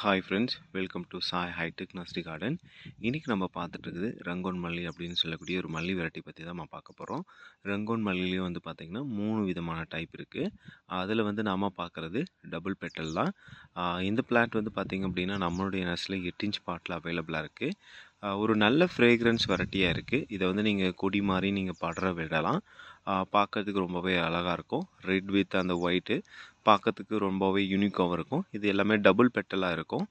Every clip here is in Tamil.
Hi friends welcome to Sai hitech nursery garden இன்றைக்கி நம்ம பார்த்துட்டு இருக்குது ரங்கோன் மல்லி அப்படின்னு சொல்லக்கூடிய ஒரு மல்லி வெரைட்டி பற்றி தான் நம்ம பார்க்க போகிறோம் ரங்கோன் மல்லிலையும் வந்து பார்த்திங்கன்னா மூணு விதமான டைப் இருக்குது அதில் வந்து நாம் பார்க்குறது டபுள் பெட்டல் தான். இந்த பிளான்ட் வந்து பார்த்திங்க அப்படின்னா நம்மளுடைய நர்ஸில் எட்டு இன்ச் பாட்டில் அவைலபிளாக இருக்குது ஒரு நல்ல ஃப்ரேக்ரன்ஸ் வெரைட்டியாக இருக்குது இதை வந்து நீங்கள் கொடி மாதிரி நீங்கள் படுற விடலாம். பார்க்கறதுக்கு ரொம்பவே அழகாக இருக்கும். ரெட் வித் அந்த ஒயிட்டு பார்க்கறதுக்கு ரொம்பவே யூனிக்காகவும் இருக்கும். இது எல்லாமே டபுள் பெட்டலாக இருக்கும்.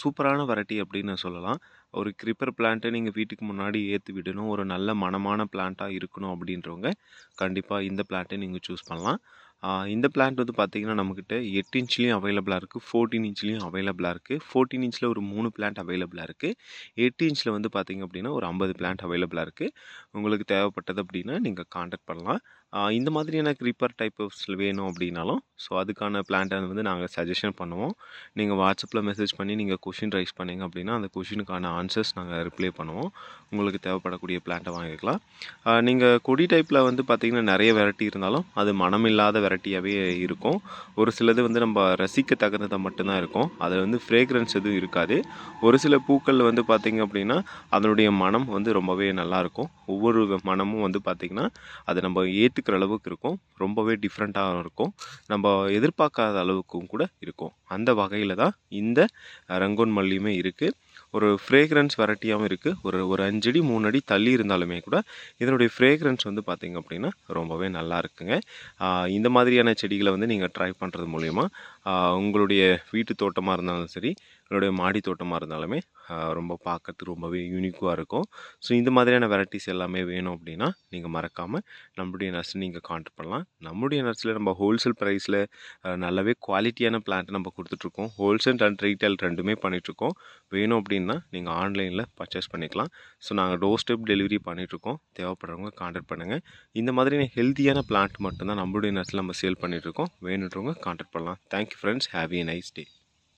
சூப்பரான வெரைட்டி அப்படின்னு சொல்லலாம். ஒரு கிரிப்பர் பிளான்ட்டை நீங்கள் வீட்டுக்கு முன்னாடி ஏற்றி விடணும். ஒரு நல்ல மனமான பிளான்ட்டாக இருக்கணும் அப்படின்றவங்க கண்டிப்பாக இந்த பிளான்ட்டை நீங்கள் சூஸ் பண்ணலாம். இந்த பிளான்ட் வந்து பார்த்தீங்கன்னா நம்மக்கிட்ட எட்டு இன்ச்லேயும் அவைலபிளாக இருக்குது ஃபோர்டீன் இன்ச்லேயும் அவைலபிளாக இருக்குது ஃபோர்டீன் இன்ச்சில் ஒரு மூணு பிளான்ட் அவைலபிளாக இருக்குது எட்டு இன்ச்சில் வந்து பார்த்தீங்க அப்படின்னா ஒரு ஐம்பது பிளான்ட் அவைலபிளாக இருக்குது உங்களுக்கு தேவைப்பட்டது அப்படின்னா நீங்கள் காண்டாக்ட் பண்ணலாம். இந்த மாதிரியான க்ரீப்பர் டைப்ஸில் வேணும் அப்படின்னாலும் ஸோ அதுக்கான பிளான்ட்டை வந்து நாங்கள் சஜஷன் பண்ணுவோம். நீங்கள் வாட்ஸ்அப்பில் மெசேஜ் பண்ணி நீங்கள் கொஷின் ரைஸ் பண்ணிங்க அப்படின்னா அந்த கொஷினுக்கான ஆன்சர்ஸ் நாங்கள் ரிப்ளை பண்ணுவோம். உங்களுக்கு தேவைப்படக்கூடிய பிளான்ட்டை வாங்கிக்கலாம். நீங்கள் கொடி டைப்பில் வந்து பார்த்திங்கன்னா நிறைய வெரைட்டி இருந்தாலும் அது மனமில்லாத வெரைட்டியாகவே இருக்கும். ஒரு சிலது வந்து நம்ம ரசிக்க தகுந்ததாக மட்டும்தான் இருக்கும். அதில் வந்து ஃப்ரேக்ரன்ஸ் எதுவும் இருக்காது. ஒரு சில பூக்கள் வந்து பார்த்திங்க அப்படின்னா அதனுடைய மனம் வந்து ரொம்பவே நல்லாயிருக்கும் ஒவ்வொரு மனமும் வந்து பார்த்திங்கன்னா அதை நம்ம ஏற்று இருக்கிற அளவுக்கு இருக்கும். ரொம்பவே டிஃப்ரெண்ட்டாக இருக்கும். நம்ம எதிர்பார்க்காத அளவுக்கும் கூட இருக்கும். அந்த வகையில் தான் இந்த ரங்கோன் மல்லியுமே இருக்குது ஒரு ஃப்ரேக்ரன்ஸ் வெரைட்டியாகவும் இருக்குது ஒரு ஒரு அஞ்சடி மூணு அடி தள்ளி இருந்தாலுமே கூட இதனுடைய ஃப்ரேக்ரன்ஸ் வந்து பார்த்திங்க அப்படின்னா ரொம்பவே நல்லா இருக்குங்க. இந்த மாதிரியான செடிகளை வந்து நீங்கள் ட்ரை பண்ணுறது மூலிமா உங்களுடைய வீட்டு தோட்டமாக இருந்தாலும் சரி என்னுடைய மாடி தோட்டமாக இருந்தாலுமே ரொம்ப பார்க்கறதுக்கு ரொம்பவே யூனிக்காக இருக்கும். ஸோ இந்த மாதிரியான வெரைட்டிஸ் எல்லாமே வேணும் அப்படின்னா நீங்கள் மறக்காமல் நம்மளுடைய நர்ஸை நீங்கள் கான்டாக்ட் பண்ணலாம். நம்முடைய நர்ஸில் நம்ம ஹோல்சேல் ப்ரைஸில் நல்லாவே குவாலிட்டியான பிளான்ட் நம்ம கொடுத்துட்ருக்கோம். ஹோல்சேல் அண்ட் ரீட்டைல் ரெண்டுமே பண்ணிகிட்ருக்கோம் வேணும் அப்படின்னா நீங்கள் ஆன்லைனில் பர்ச்சேஸ் பண்ணிக்கலாம். ஸோ நாங்கள் டோர் ஸ்டெப் டெலிவரி பண்ணிகிட்ருக்கோம் தேவைப்படுறவங்க கான்டாக்ட் பண்ணுங்கள் இந்த மாதிரியான ஹெல்த்தியான பிளான்ட் மட்டும்தான் நம்மளுடைய நர்ஸில் நம்ம சேல் பண்ணிகிட்ருக்கோம் வேணுன்றவங்க கான்டாக்ட் பண்ணலாம். Thank you friends have a nice day